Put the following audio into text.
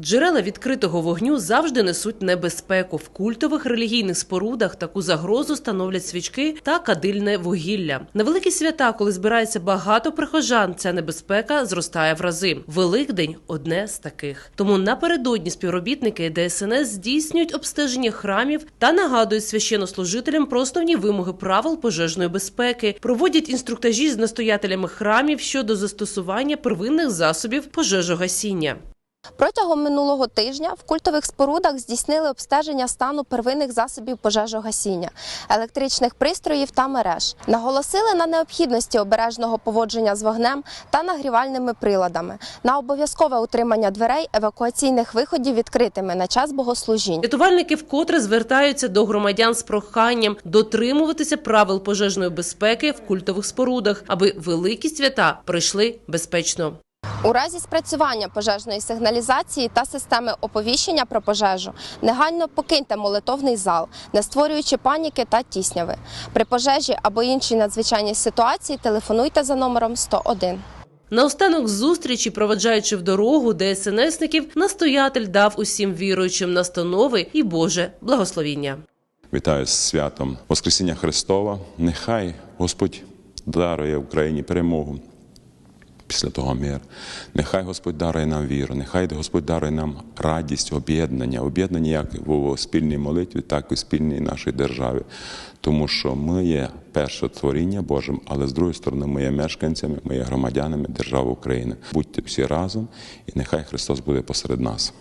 Джерела відкритого вогню завжди несуть небезпеку. В культових релігійних спорудах таку загрозу становлять свічки та кадильне вугілля. На великі свята, коли збирається багато прихожан, ця небезпека зростає в рази. Великдень одне з таких. Тому напередодні співробітники ДСНС здійснюють обстеження храмів та нагадують священнослужителям про основні вимоги правил пожежної безпеки, проводять інструктажі з настоятелями храмів щодо застосування первинних засобів пожежогасіння. Протягом минулого тижня в культових спорудах здійснили обстеження стану первинних засобів пожежогасіння, електричних пристроїв та мереж. Наголосили на необхідності обережного поводження з вогнем та нагрівальними приладами, на обов'язкове утримання дверей евакуаційних виходів відкритими на час богослужінь. Рятувальники вкотре звертаються до громадян з проханням дотримуватися правил пожежної безпеки в культових спорудах, аби великі свята пройшли безпечно. У разі спрацювання пожежної сигналізації та системи оповіщення про пожежу негайно покиньте молитовний зал, не створюючи паніки та тісняви. При пожежі або іншій надзвичайній ситуації телефонуйте за номером 101. Наостанок зустрічі, проведжаючи в дорогу ДСНСників, настоятель дав усім віруючим настанови і Боже благословіння. Вітаю з святом Воскресіння Христова. Нехай Господь дарує Україні перемогу. Після того мир. Нехай Господь дарує нам віру, нехай Господь дарує нам радість, об'єднання, об'єднання як в спільній молитві, так і в спільній нашій державі. Тому що ми є перше творіння Божим, але з другої сторони, ми є мешканцями, ми є громадянами держави України. Будьте всі разом, і нехай Христос буде посеред нас.